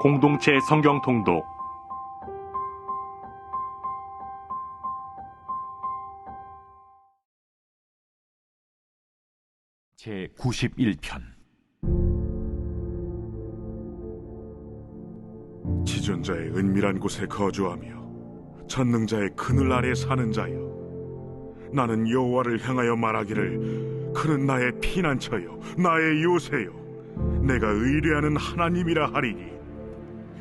공동체 성경 통독. 제 91편. 지존자의 은밀한 곳에 거주하며 전능자의 그늘 아래 사는 자여 나는 여호와를 향하여 말하기를 그는 나의 피난처요 나의 요새요 내가 의뢰하는 하나님이라 하리니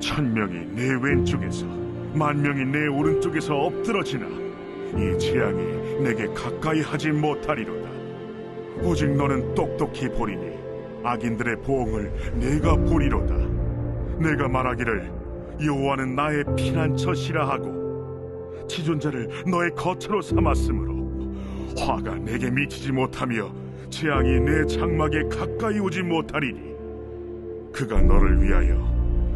천 명이 내 왼쪽에서 만 명이 내 오른쪽에서 엎드러지나 이 재앙이 내게 가까이 하지 못하리로다. 오직 너는 똑똑히 보리니 악인들의 보응을 내가 보리로다. 내가 말하기를 여호와는 나의 피난처시라 하고 지존자를 너의 거처로 삼았으므로 화가 내게 미치지 못하며 재앙이 내 장막에 가까이 오지 못하리니 그가 너를 위하여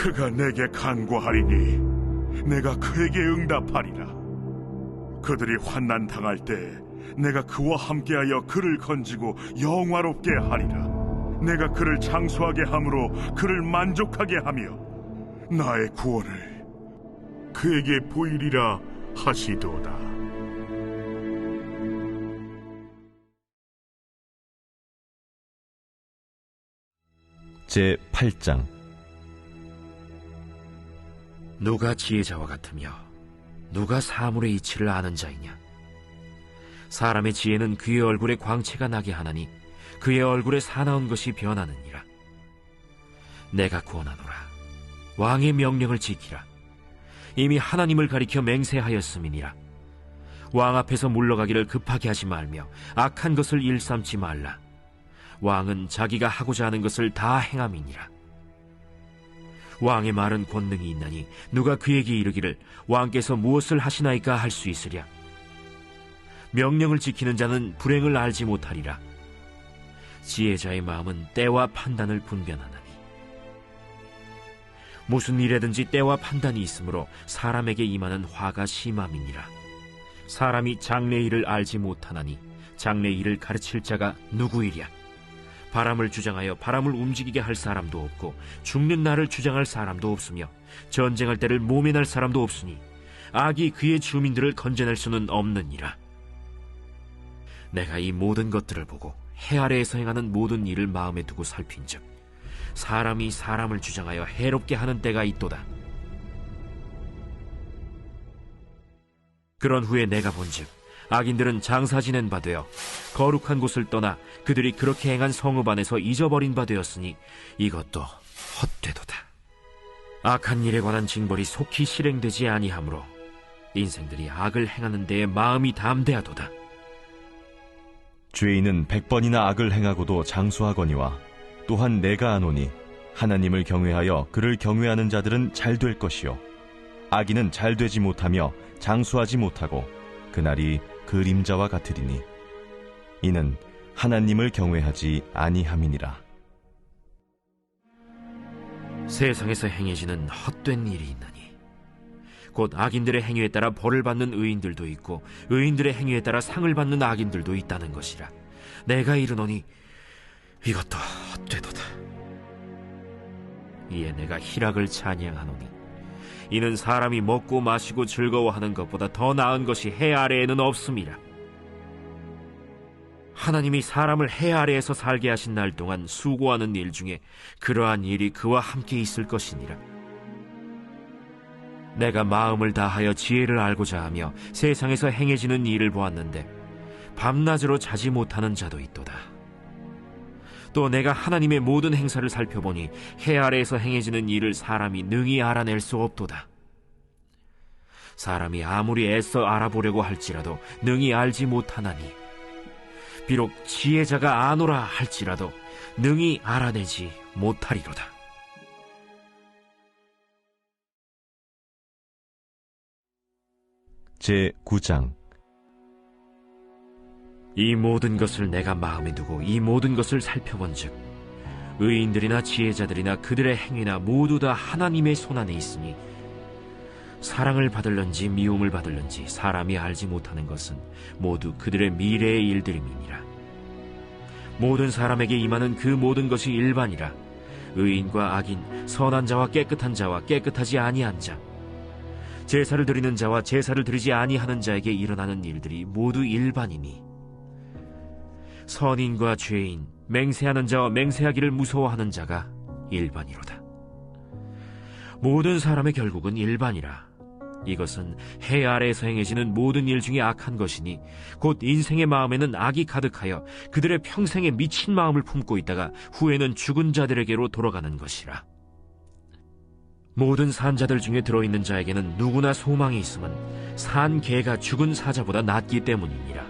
그가 내게 간구하리니 내가 그에게 응답하리라. 그들이 환난 당할 때 내가 그와 함께하여 그를 건지고 영화롭게 하리라. 내가 그를 장수하게 함으로 그를 만족하게 하며 나의 구원을 그에게 보이리라 하시도다. 제 8장 누가 지혜자와 같으며 누가 사물의 이치를 아는 자이냐? 사람의 지혜는 그의 얼굴에 광채가 나게 하나니 그의 얼굴에 사나운 것이 변하느니라. 내가 구원하노라. 왕의 명령을 지키라. 이미 하나님을 가리켜 맹세하였음이니라. 왕 앞에서 물러가기를 급하게 하지 말며 악한 것을 일삼지 말라. 왕은 자기가 하고자 하는 것을 다 행함이니라 왕의 말은 권능이 있나니 누가 그에게 이르기를 왕께서 무엇을 하시나이까 할 수 있으랴. 명령을 지키는 자는 불행을 알지 못하리라. 지혜자의 마음은 때와 판단을 분별하나니. 무슨 일에든지 때와 판단이 있으므로 사람에게 임하는 화가 심함이니라. 사람이 장래 일을 알지 못하나니 장래 일을 가르칠 자가 누구이랴 바람을 주장하여 바람을 움직이게 할 사람도 없고 죽는 날을 주장할 사람도 없으며 전쟁할 때를 날 사람도 없으니 악이 그의 주민들을 건져낼 수는 없느니라. 내가 이 모든 것들을 보고 해 아래에서 행하는 모든 일을 마음에 두고 살핀즉 사람이 사람을 주장하여 해롭게 하는 때가 있도다. 그런 후에 내가 본즉 악인들은 장사 지낸 바 되어 거룩한 곳을 떠나 그들이 그렇게 행한 성읍 안에서 잊어버린 바 되었으니 이것도 헛되도다. 악한 일에 관한 징벌이 속히 실행되지 아니하므로 인생들이 악을 행하는 데에 마음이 담대하도다. 죄인은 백번이나 악을 행하고도 장수하거니와 또한 내가 아노니 하나님을 경외하여 그를 경외하는 자들은 잘 될 것이요 악인은 잘 되지 못하며 장수하지 못하고 그날이 그림자와 같으리니 이는 하나님을 경외하지 아니함이니라. 세상에서 행해지는 헛된 일이 있나니 곧 악인들의 행위에 따라 벌을 받는 의인들도 있고 의인들의 행위에 따라 상을 받는 악인들도 있다는 것이라 내가 이르노니 이것도 헛되도다. 이에 내가 희락을 찬양하노니 이는 사람이 먹고 마시고 즐거워하는 것보다 더 나은 것이 해 아래에는 없음이라 하나님이 사람을 해 아래에서 살게 하신 날 동안 수고하는 일 중에 그러한 일이 그와 함께 있을 것이니라 내가 마음을 다하여 지혜를 알고자 하며 세상에서 행해지는 일을 보았는데 밤낮으로 자지 못하는 자도 있도다. 또 내가 하나님의 모든 행사를 살펴보니 해 아래에서 행해지는 일을 사람이 능히 알아낼 수 없도다. 사람이 아무리 애써 알아보려고 할지라도 능히 알지 못하나니 비록 지혜자가 아노라 할지라도 능히 알아내지 못하리로다. 제 9장 이 모든 것을 내가 마음에 두고 이 모든 것을 살펴본즉 의인들이나 지혜자들이나 그들의 행위나 모두 다 하나님의 손안에 있으니 사랑을 받을런지 미움을 받을런지 사람이 알지 못하는 것은 모두 그들의 미래의 일들임이니라. 모든 사람에게 임하는 그 모든 것이 일반이라. 의인과 악인 선한 자와 깨끗한 자와 깨끗하지 아니한 자 제사를 드리는 자와 제사를 드리지 아니하는 자에게 일어나는 일들이 모두 일반이니 선인과 죄인, 맹세하는 자와 맹세하기를 무서워하는 자가 일반이로다. 모든 사람의 결국은 일반이라. 이것은 해 아래에서 행해지는 모든 일 중에 악한 것이니 곧 인생의 마음에는 악이 가득하여 그들의 평생에 미친 마음을 품고 있다가 후에는 죽은 자들에게로 돌아가는 것이라. 모든 산자들 중에 들어있는 자에게는 누구나 소망이 있음은 산 개가 죽은 사자보다 낫기 때문이니라.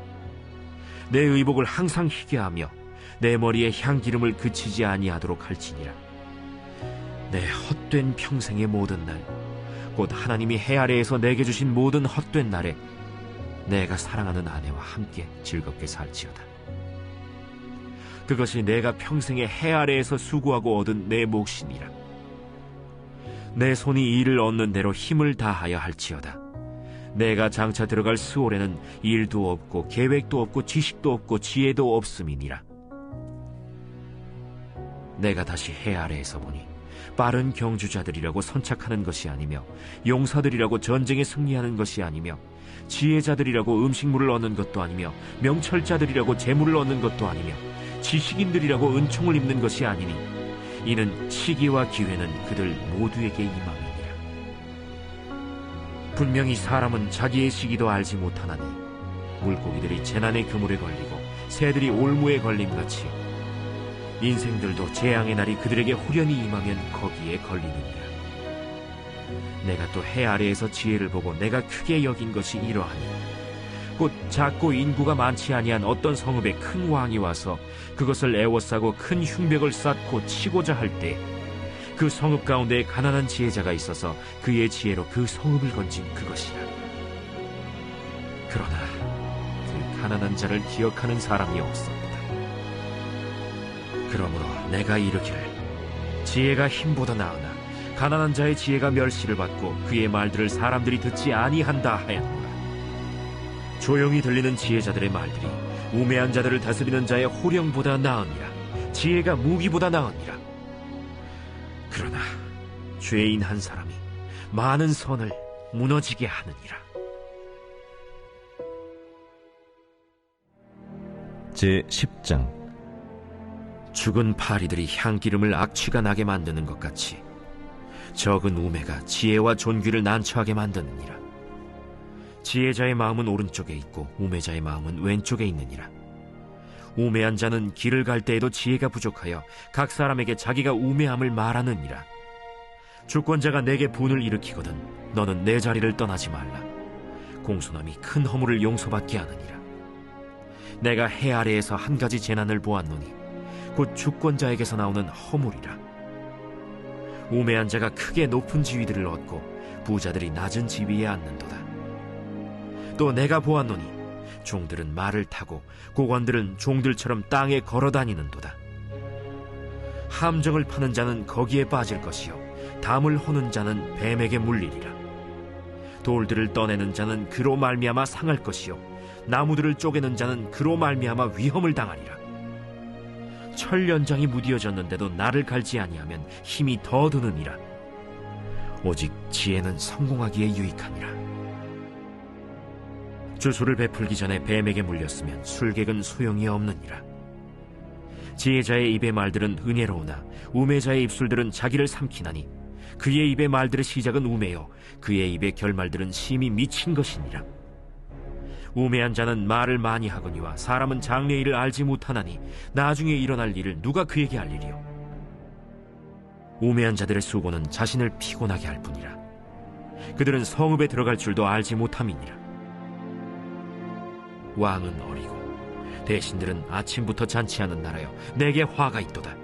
내 의복을 항상 희게 하며 내 머리에 향기름을 그치지 아니하도록 할지니라. 내 헛된 평생의 모든 날, 곧 하나님이 해 아래에서 내게 주신 모든 헛된 날에 내가 사랑하는 아내와 함께 즐겁게 살지어다. 그것이 내가 평생에 해 아래에서 수고하고 얻은 내 몫이니라. 내 손이 일을 얻는 대로 힘을 다하여 할지어다. 내가 장차 들어갈 수월에는 일도 없고 계획도 없고 지식도 없고 지혜도 없음이니라. 내가 다시 해 아래에서 보니 빠른 경주자들이라고 선착하는 것이 아니며 용사들이라고 전쟁에 승리하는 것이 아니며 지혜자들이라고 음식물을 얻는 것도 아니며 명철자들이라고 재물을 얻는 것도 아니며 지식인들이라고 은총을 입는 것이 아니니 이는 시기와 기회는 그들 모두에게 임함이니라. 분명히 사람은 자기의 시기도 알지 못하나니 물고기들이 재난의 그물에 걸리고 새들이 올무에 걸림같이 인생들도 재앙의 날이 그들에게 후련히 임하면 거기에 걸리느니라. 내가 또 해 아래에서 지혜를 보고 내가 크게 여긴 것이 이러하니 곧 작고 인구가 많지 아니한 어떤 성읍에 큰 왕이 와서 그것을 애워싸고 큰 흉벽을 쌓고 치고자 할 때 그 성읍 가운데 가난한 지혜자가 있어서 그의 지혜로 그 성읍을 건진 그것이라. 그러나 그 가난한 자를 기억하는 사람이 없었다. 그러므로 내가 이르기를 지혜가 힘보다 나으나 가난한 자의 지혜가 멸시를 받고 그의 말들을 사람들이 듣지 아니한다 하였노라. 조용히 들리는 지혜자들의 말들이 우매한 자들을 다스리는 자의 호령보다 나으니라. 지혜가 무기보다 나으니라. 그러나 죄인 한 사람이 많은 선을 무너지게 하느니라. 제 10장 죽은 파리들이 향기름을 악취가 나게 만드는 것 같이 적은 우매가 지혜와 존귀를 난처하게 만드느니라. 지혜자의 마음은 오른쪽에 있고 우매자의 마음은 왼쪽에 있느니라. 우매한 자는 길을 갈 때에도 지혜가 부족하여 각 사람에게 자기가 우매함을 말하느니라. 주권자가 내게 분을 일으키거든 너는 내 자리를 떠나지 말라. 공손함이 큰 허물을 용서받게 하느니라. 내가 해 아래에서 한 가지 재난을 보았노니 곧 주권자에게서 나오는 허물이라. 우매한 자가 크게 높은 지위들을 얻고 부자들이 낮은 지위에 앉는도다. 또 내가 보았노니 종들은 말을 타고 고관들은 종들처럼 땅에 걸어 다니는도다. 함정을 파는 자는 거기에 빠질 것이요 담을 허는 자는 뱀에게 물리리라. 돌들을 떠내는 자는 그로 말미암아 상할 것이요 나무들을 쪼개는 자는 그로 말미암아 위험을 당하리라 철 연장이 무디어졌는데도 나를 갈지 아니하면 힘이 더 드느니라 오직 지혜는 성공하기에 유익하니라 주술을 베풀기 전에 뱀에게 물렸으면 술객은 소용이 없느니라. 지혜자의 입의 말들은 은혜로우나 우매자의 입술들은 자기를 삼키나니 그의 입의 말들의 시작은 우매요. 그의 입의 결말들은 심히 미친 것이니라. 우매한 자는 말을 많이 하거니와 사람은 장래 일을 알지 못하나니 나중에 일어날 일을 누가 그에게 알리리요? 우매한 자들의 수고는 자신을 피곤하게 할 뿐이라. 그들은 성읍에 들어갈 줄도 알지 못함이니라 왕은 어리고 대신들은 아침부터 잔치하는 나라여 내게 화가 있도다.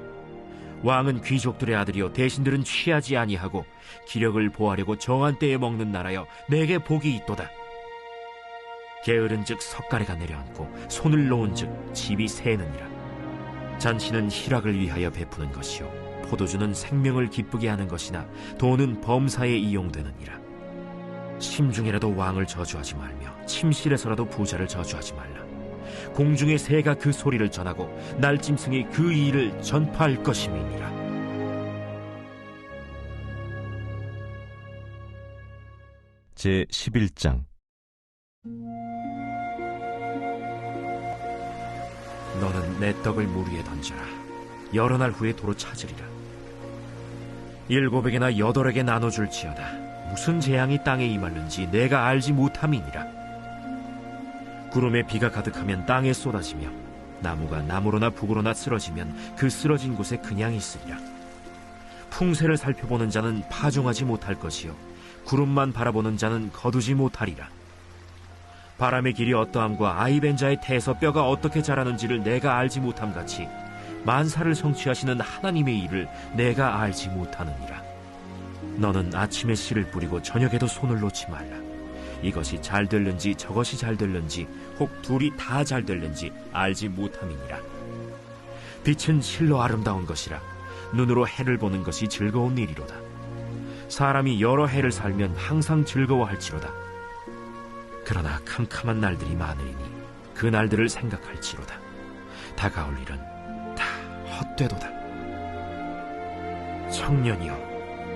왕은 귀족들의 아들이요 대신들은 취하지 아니하고 기력을 보하려고 정한 때에 먹는 나라여 내게 복이 있도다. 게으른즉 석가래가 내려앉고 손을 놓은즉 집이 새느니라. 잔치는 희락을 위하여 베푸는 것이요 포도주는 생명을 기쁘게 하는 것이나 돈은 범사에 이용되느니라. 심중에라도 왕을 저주하지 말며 침실에서라도 부자를 저주하지 말라 공중의 새가 그 소리를 전하고 날짐승이 그 일을 전파할 것임이니라 제 11장 너는 내 떡을 물 위에 던져라. 여러 날 후에 도로 찾으리라. 일곱에게나 여덟에게 나눠줄지어다. 무슨 재앙이 땅에 임하는지 내가 알지 못함이니라. 구름에 비가 가득하면 땅에 쏟아지며 나무가 나무로나 북으로나 쓰러지면 그 쓰러진 곳에 그냥 있으리라. 풍세를 살펴보는 자는 파종하지 못할 것이요 구름만 바라보는 자는 거두지 못하리라. 바람의 길이 어떠함과 아이벤 자의 태에서 뼈가 어떻게 자라는지를 내가 알지 못함 같이 만사를 성취하시는 하나님의 일을 내가 알지 못하느니라. 너는 아침에 씨를 뿌리고 저녁에도 손을 놓지 말라. 이것이 잘 될는지 저것이 잘 될는지 혹 둘이 다 잘 될는지 알지 못함이니라. 빛은 실로 아름다운 것이라 눈으로 해를 보는 것이 즐거운 일이로다. 사람이 여러 해를 살면 항상 즐거워할지로다. 그러나 캄캄한 날들이 많으리니 그 날들을 생각할지로다. 다가올 일은 다 헛되도다. 청년이여,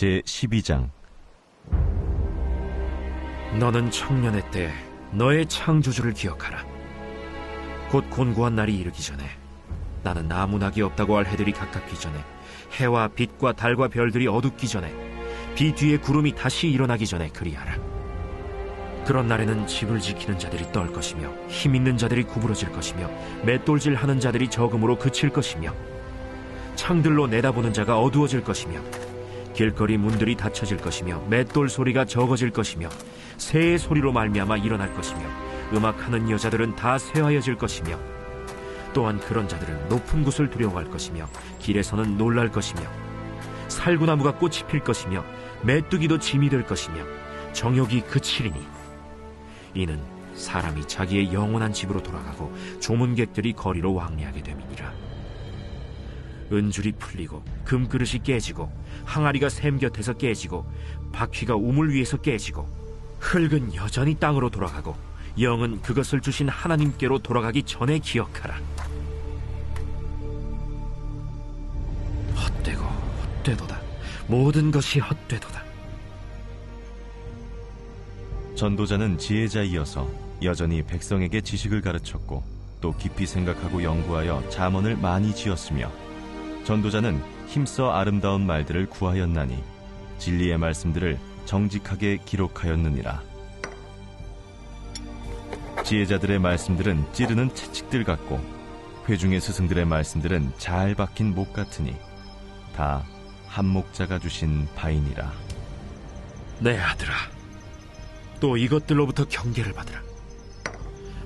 제 12장 너는 청년의 때 너의 창조주를 기억하라. 곧 곤고한 날이 이르기 전에 나는 아무 낙이 없다고 할 해들이 가깝기 전에 해와 빛과 달과 별들이 어둡기 전에 비 뒤에 구름이 다시 일어나기 전에 그리하라. 그런 날에는 집을 지키는 자들이 떨 것이며 힘 있는 자들이 구부러질 것이며 맷돌질 하는 자들이 적음으로 그칠 것이며 창들로 내다보는 자가 어두워질 것이며 길거리 문들이 닫혀질 것이며 맷돌 소리가 적어질 것이며 새의 소리로 말미암아 일어날 것이며 음악하는 여자들은 다 쇠하여질 것이며 또한 그런 자들은 높은 곳을 두려워할 것이며 길에서는 놀랄 것이며 살구나무가 꽃이 필 것이며 메뚜기도 짐이 될 것이며 정욕이 그치리니 이는 사람이 자기의 영원한 집으로 돌아가고 조문객들이 거리로 왕래하게 됨이니라 은줄이 풀리고 금그릇이 깨지고 항아리가 샘 곁에서 깨지고 바퀴가 우물 위에서 깨지고 흙은 여전히 땅으로 돌아가고 영은 그것을 주신 하나님께로 돌아가기 전에 기억하라. 헛되고 헛되도다. 모든 것이 헛되도다. 전도자는 지혜자이어서 여전히 백성에게 지식을 가르쳤고 또 깊이 생각하고 연구하여 잠언을 많이 지었으며 전도자는 힘써 아름다운 말들을 구하였나니 진리의 말씀들을 정직하게 기록하였느니라. 지혜자들의 말씀들은 찌르는 채찍들 같고 회중의 스승들의 말씀들은 잘 박힌 목 같으니 다 한목자가 주신 바이니라. 내 아들아, 또 이것들로부터 경계를 받으라.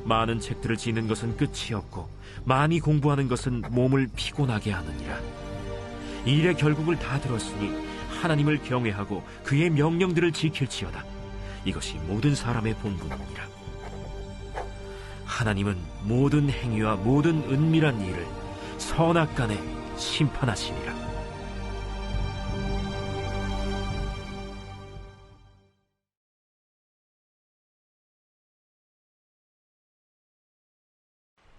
많은 책들을 지는 것은 끝이 없고 많이 공부하는 것은 몸을 피곤하게 하느니라. 일의 결국을 다 들었으니 하나님을 경외하고 그의 명령들을 지킬지어다. 이것이 모든 사람의 본분이니라. 하나님은 모든 행위와 모든 은밀한 일을 선악 간에 심판하시니라.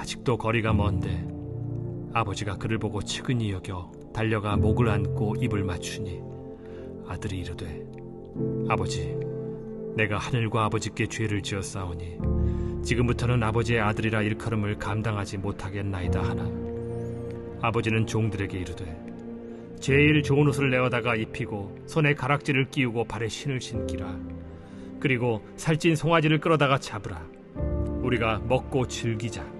아직도 거리가 먼데 아버지가 그를 보고 측은히 여겨 달려가 목을 안고 입을 맞추니 아들이 이르되 아버지 내가 하늘과 아버지께 죄를 지었사오니 지금부터는 아버지의 아들이라 일컬음을 감당하지 못하겠나이다 하나 아버지는 종들에게 이르되 제일 좋은 옷을 내어다가 입히고 손에 가락지를 끼우고 발에 신을 신기라. 그리고 살찐 송아지를 끌어다가 잡으라. 우리가 먹고 즐기자.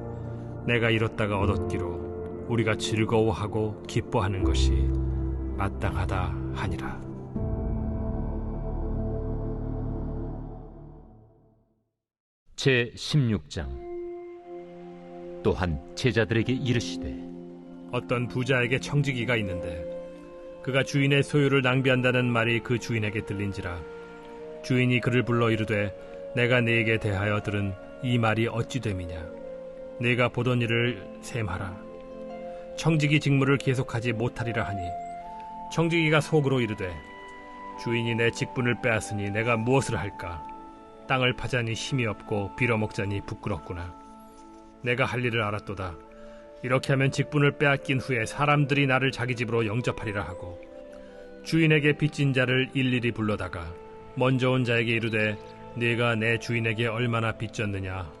내가 잃었다가 얻었기로 우리가 즐거워하고 기뻐하는 것이 마땅하다 하니라. 제 16장. 또한 제자들에게 이르시되 어떤 부자에게 청지기가 있는데 그가 주인의 소유를 낭비한다는 말이 그 주인에게 들린지라. 주인이 그를 불러 이르되 내가 네게 대하여 들은 이 말이 어찌 됨이냐 네가 보던 일을 셈하라. 청지기 직무를 계속하지 못하리라 하니 청지기가 속으로 이르되 주인이 내 직분을 빼앗으니 내가 무엇을 할까? 땅을 파자니 힘이 없고 빌어먹자니 부끄럽구나. 내가 할 일을 알았도다. 이렇게 하면 직분을 빼앗긴 후에 사람들이 나를 자기 집으로 영접하리라 하고 주인에게 빚진 자를 일일이 불러다가 먼저 온 자에게 이르되 네가 내 주인에게 얼마나 빚졌느냐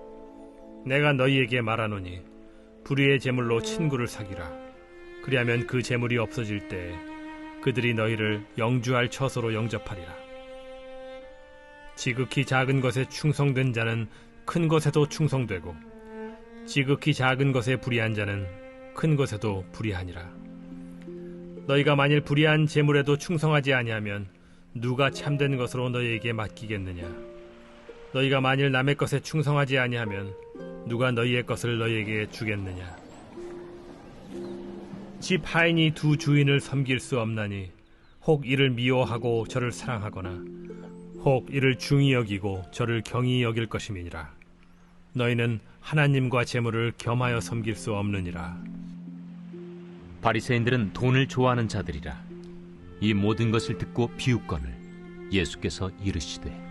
내가 너희에게 말하노니 불의의 제물로 친구를 사귀라 그리하면 그 제물이 없어질 때에 그들이 너희를 영주할 처소로 영접하리라 지극히 작은 것에 충성된 자는 큰 것에도 충성되고 지극히 작은 것에 불의한 자는 큰 것에도 불의하니라. 너희가 만일 불의한 재물에도 충성하지 아니하면 누가 참된 것으로 너희에게 맡기겠느냐? 너희가 만일 남의 것에 충성하지 아니하면 누가 너희의 것을 너희에게 주겠느냐? 집 하인이 두 주인을 섬길 수 없나니 혹 이를 미워하고 저를 사랑하거나 혹 이를 중히 여기고 저를 경히 여길 것임이니라. 너희는 하나님과 재물을 겸하여 섬길 수 없느니라. 바리새인들은 돈을 좋아하는 자들이라 이 모든 것을 듣고 비웃거늘 예수께서 이르시되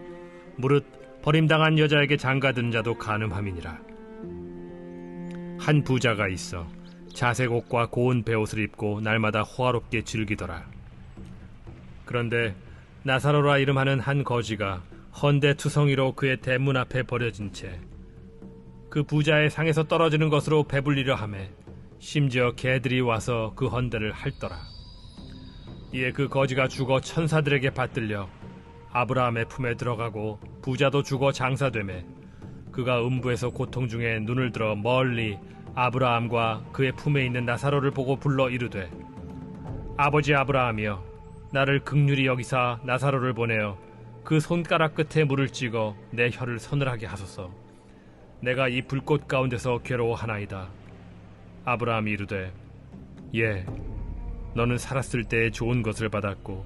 무릇 버림당한 여자에게 장가드는 자도 가늠함이니라. 한 부자가 있어 자색 옷과 고운 베옷을 입고 날마다 호화롭게 즐기더라. 그런데 나사로라 이름하는 한 거지가 헌데 투성이로 그의 대문 앞에 버려진 채 그 부자의 상에서 떨어지는 것으로 배불리려 하매 심지어 개들이 와서 그 헌데를 핥더라. 이에 그 거지가 죽어 천사들에게 받들려 아브라함의 품에 들어가고 부자도 죽어 장사되매 그가 음부에서 고통 중에 눈을 들어 멀리 아브라함과 그의 품에 있는 나사로를 보고 불러 이르되 아버지 아브라함이여 나를 극률이 여기사 나사로를 보내어 그 손가락 끝에 물을 찍어 내 혀를 서늘하게 하소서. 내가 이 불꽃 가운데서 괴로워하나이다. 아브라함이 이르되 예 너는 살았을 때에 좋은 것을 받았고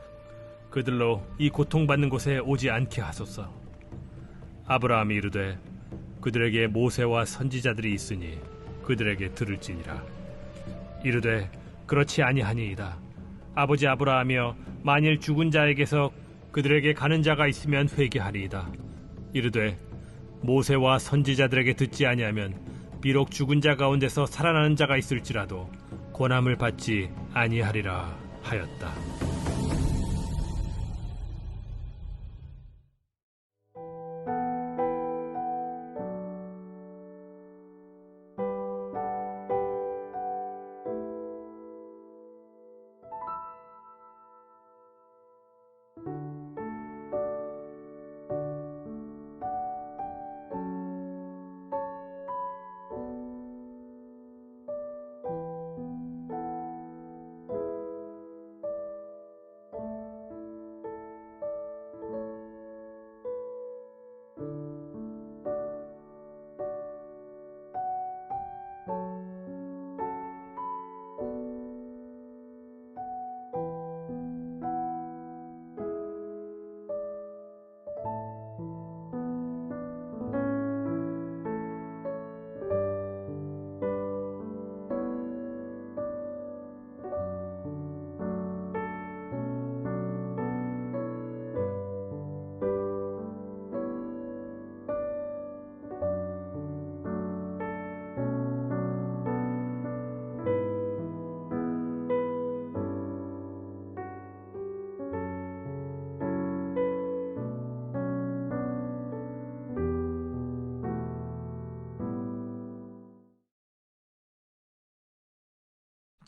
그들로 이 고통받는 곳에 오지 않게 하소서. 아브라함이 이르되 그들에게 모세와 선지자들이 있으니 그들에게 들을지니라. 이르되 그렇지 아니하니이다. 아버지 아브라함이여 만일 죽은 자에게서 그들에게 가는 자가 있으면 회개하리이다. 이르되 모세와 선지자들에게 듣지 아니하면 비록 죽은 자 가운데서 살아나는 자가 있을지라도 권함을 받지 아니하리라 하였다.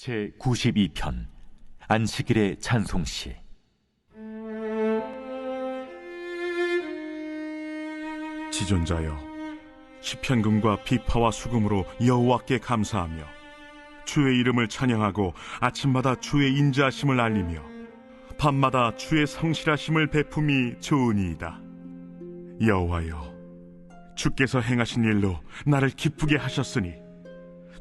제 92편 안식일의 찬송시. 지존자여 시편금과 비파와 수금으로 여호와께 감사하며 주의 이름을 찬양하고 아침마다 주의 인자하심을 알리며 밤마다 주의 성실하심을 베품이 좋으니이다. 여호와여 주께서 행하신 일로 나를 기쁘게 하셨으니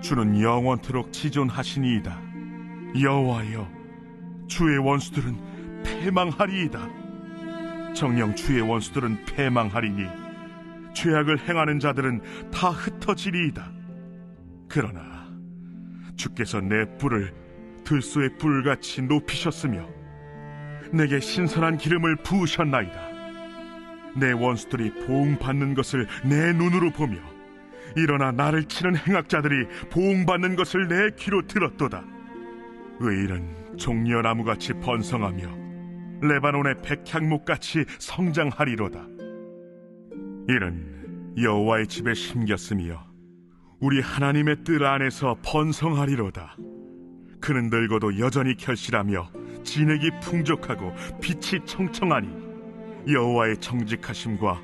주는 영원토록 지존하시니이다. 여호와여, 주의 원수들은 패망하리이다. 정령 주의 원수들은 패망하리니 죄악을 행하는 자들은 다 흩어지리이다. 그러나 주께서 내 뿔을 들소의 뿔같이 높이셨으며 내게 신선한 기름을 부으셨나이다. 내 원수들이 보응받는 것을 내 눈으로 보며 일어나 나를 치는 행악자들이 보응받는 것을 내 귀로 들었도다. 의인은 종려나무같이 번성하며 레바논의 백향목같이 성장하리로다. 이는 여호와의 집에 심겼으며 우리 하나님의 뜰 안에서 번성하리로다. 그는 늙어도 여전히 결실하며 진액이 풍족하고 빛이 청청하니 여호와의 정직하심과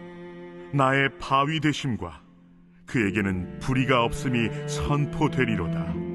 나의 바위 되심과 그에게는 불의가 없음이 선포되리로다.